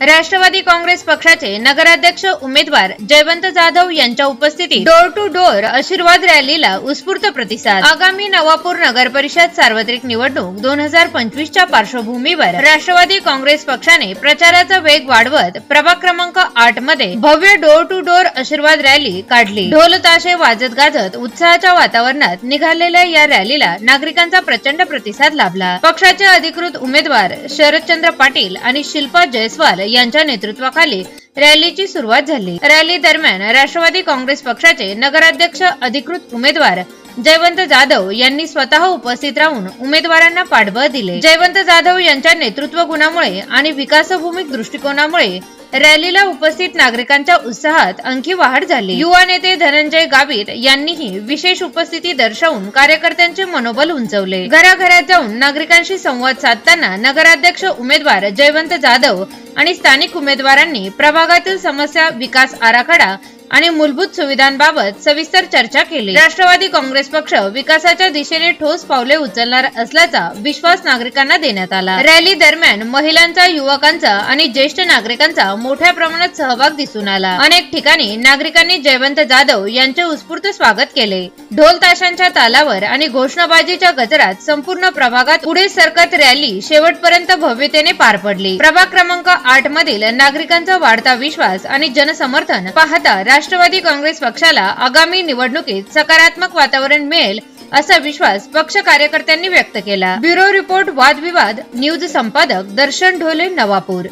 राष्ट्रवादी काँग्रेस पक्षाचे नगराध्यक्ष उमेदवार जयवंत जाधव यांच्या उपस्थितीत डोर टू डोर आशीर्वाद रॅलीला उत्स्फूर्त प्रतिसाद. आगामी नवापूर नगर परिषद सार्वत्रिक निवडणूक दोन हजार पंचवीसच्या पार्श्वभूमीवर राष्ट्रवादी काँग्रेस पक्षाने प्रचाराचा वेग वाढवत प्रभाग क्रमांक आठमध्ये भव्य डोर टू डोर आशीर्वाद रॅली काढली. ढोल ताशे वाजत गाजत उत्साहाच्या वातावरणात निघालेल्या या रॅलीला नागरिकांचा प्रचंड प्रतिसाद लाभला. पक्षाचे अधिकृत उमेदवार शरदचंद्र पाटील आणि शिल्पा जयस्वाल यांच्या नेतृत्वाखाली रॅलीची सुरुवात झाली. रॅली दरम्यान राष्ट्रवादी काँग्रेस पक्षाचे नगराध्यक्ष अधिकृत उमेदवार जयवंत जाधव यांनी स्वतः उपस्थित राहून उमेदवारांना पाठबळ दिले. जयवंत जाधव यांच्या नेतृत्व गुणामुळे आणि विकासभूमिक दृष्टिकोनामुळे रॅलीला उपस्थित नागरिकांच्या उत्साहात आणखी वाढ झाली. युवा नेते धनंजय गावित यांनीही विशेष उपस्थिती दर्शवून कार्यकर्त्यांचे मनोबल उंचवले. घराघरात जाऊन नागरिकांशी संवाद साधताना नगराध्यक्ष उमेदवार जयवंत जाधव आणि स्थानिक उमेदवारांनी प्रभागातील समस्या विकास आराखडा आणि मूलभूत सुविधांबाबत सविस्तर चर्चा केली. राष्ट्रवादी काँग्रेस पक्ष विकासाच्या दिशेने ठोस पावले उचलणार असल्याचा विश्वास नागरिकांना देण्यात आला. रॅली दरम्यान महिलांचा युवकांचा आणि ज्येष्ठ नागरिकांचा मोठ्या प्रमाणात सहभाग दिसून आला. अनेक ठिकाणी नागरिकांनी जयवंत जाधव यांचे उत्स्फूर्त स्वागत केले. ढोल ताशांच्या तालावर आणि घोषणाबाजीच्या गजरात संपूर्ण प्रभागात पुढे सरकत रॅली शेवटपर्यंत भव्यतेने पार पडली. प्रभाग क्रमांक आठ मधील नागरिकांचा वाढता विश्वास आणि जनसमर्थन पाहता राष्ट्रवादी काँग्रेस पक्षाला आगामी निवडणुकीत सकारात्मक वातावरण मिळेल असा विश्वास पक्ष कार्यकर्त्यांनी व्यक्त केला. ब्युरो रिपोर्ट वादविवाद न्यूज संपादक दर्शन ढोले नवापूर.